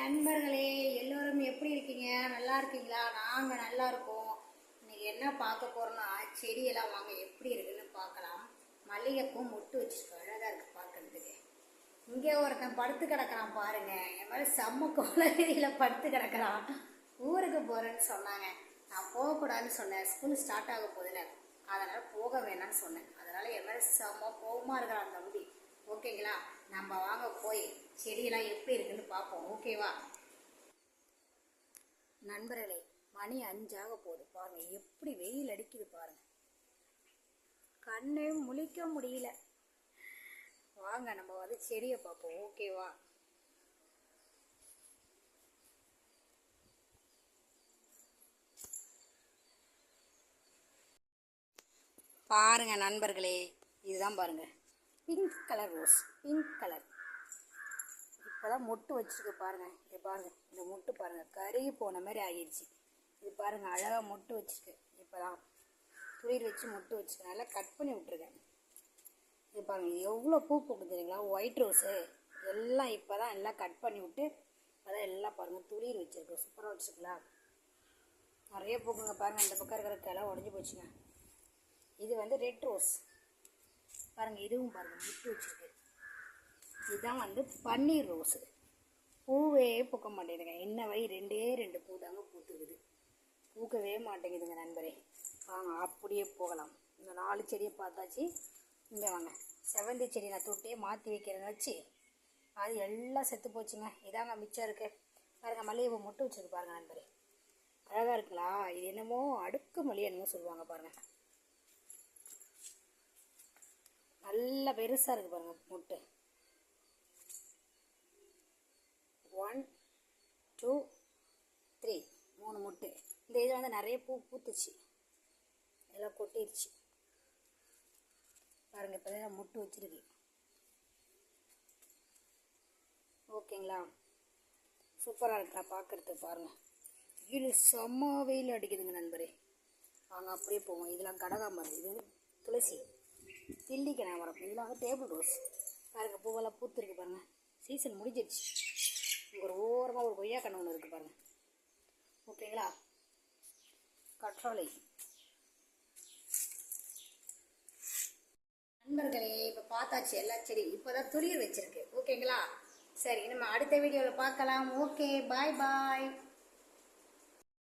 நண்பர்களே எல்லோரும் எப்படி இருக்கீங்க? நல்லா இருக்கீங்களா? நாங்கள் நல்லா இருக்கோம். இன்னைக்கு என்ன பார்க்க போகிறோன்னா செடியெல்லாம் வாங்க எப்படி இருக்குன்னு பார்க்கலாம். மல்லிகைப்பூ மொட்டு வச்சுருக்கோம் அழகாக இருக்கு பார்க்கறதுக்கு. இங்கே ஒருத்தன் படுத்து கிடக்குறான் பாருங்க. என் மாதிரி செம்ம கோலகிரியில் படுத்து கிடக்குறான். ஊருக்கு போகிறேன்னு சொன்னாங்க. நான் போகக்கூடாதுன்னு சொன்னேன். ஸ்கூல் ஸ்டார்ட் ஆக போதில்ல அதனால் போக வேணாம்னு சொன்னேன். அதனால் என் மாதிரி செம்ம கோபமாக இருக்கிறான் தம்பி. ஓகேங்களா? நம்ம வாங்க போய் செடியெல்லாம் எப்படி இருக்குன்னு பார்ப்போம். ஓகேவா? நண்பர்களே மணி அஞ்சாக போகுது. பாருங்க எப்படி வெயில் அடிக்குது பாருங்க. கண்ணே முழிக்க முடியல. வாங்க நம்ம வந்து செடியை பார்ப்போம். ஓகேவா? பாருங்க நண்பர்களே இதுதான் பாருங்கள் pink colour rose pink colour இப்போதான் மொட்டு வச்சுருக்கு பாருங்க. இது பாருங்கள் இந்த மொட்டு பாருங்கள் கருகி போன மாதிரி ஆகிடுச்சு. இது பாருங்கள் அழகாக மொட்டு வச்சுருக்கு. இப்போதான் துளிர் வச்சு மொட்டு வச்சுக்கனால கட் பண்ணி விட்டுருக்கேன். இது பாருங்கள் எவ்வளோ பூ பூக்கு தெரியுங்களா? ஒயிட் ரோஸு எல்லாம் இப்போ தான் எல்லாம் கட் பண்ணி விட்டு அதான் எல்லாம் பாருங்கள் துளிர் வச்சுருக்கோம் சூப்பராக வச்சுருக்கலாம் நிறைய பூக்குங்க பாருங்கள் இந்த பக்கம் இருக்கிற கிளை உடஞ்சி போச்சுங்க. இது வந்து ரெட் ரோஸ் பாருங்கள் இதுவும் பாருங்கள் முட்டு வச்சுருக்கு. இதுதான் வந்து பன்னீர் ரோஸு. பூவே பூக்க மாட்டேங்குதுங்க. என்ன வழி ரெண்டே ரெண்டு பூ தாங்க பூத்துக்குது. பூக்கவே மாட்டேங்குதுங்க நண்பரே. வாங்க அப்படியே போகலாம். இந்த நாலு செடியை பார்த்தாச்சு. இங்கே வாங்க. செவந்தி செடி நான் தொட்டே மாற்றி வைக்கிறேன்னு வச்சு அது எல்லாம் செத்து போச்சுங்க. இதாங்க மிச்சம் இருக்கு. பாருங்க மல்லிகைப்பூ மொட்டு வச்சுருக்கு பாருங்கள் நண்பரே. அழகாக இருக்குங்களா? இது என்னமோ அடுக்கு மொழி என்னமோ சொல்லுவாங்க பாருங்கள் நல்ல பெருசாக இருக்குது பாருங்க முட்டு. ஒன் டூ த்ரீ மூணு முட்டு. இந்த இதில் வந்து நிறைய பூ பூத்துச்சு. எல்லாம் கொட்டிடுச்சு பாருங்கள் இப்போ தான் முட்டு வச்சிருக்கு. ஓகேங்களா? சூப்பராக இருக்கா. பார்க்குறதுக்கு பாருங்கள் வெயில் செம்ம வெயில் அடிக்குதுங்க நண்பரே. வாங்க அப்படியே போவோம். இதெல்லாம் கடகாமரம் இது வந்து துளசி. தில்லி கனகாமரம் இதில் வந்து டேபிள் ரோஸ் பாருங்க பூவெல்லாம் பூத்துருக்கு பாருங்க. சீசன் முடிஞ்சிருச்சு இங்கே ஒரு ஓரமாக ஒரு கொய்யா கண்ணு ஒன்று இருக்குது பாருங்க. ஓகேங்களா? கற்றாழை நண்பர்களே இப்போ பார்த்தாச்சு எல்லா செடி இப்போ தான் துளிர் வச்சிருக்கு. ஓகேங்களா? சரி நம்ம அடுத்த வீடியோவில் பார்க்கலாம். ஓகே பாய் பாய்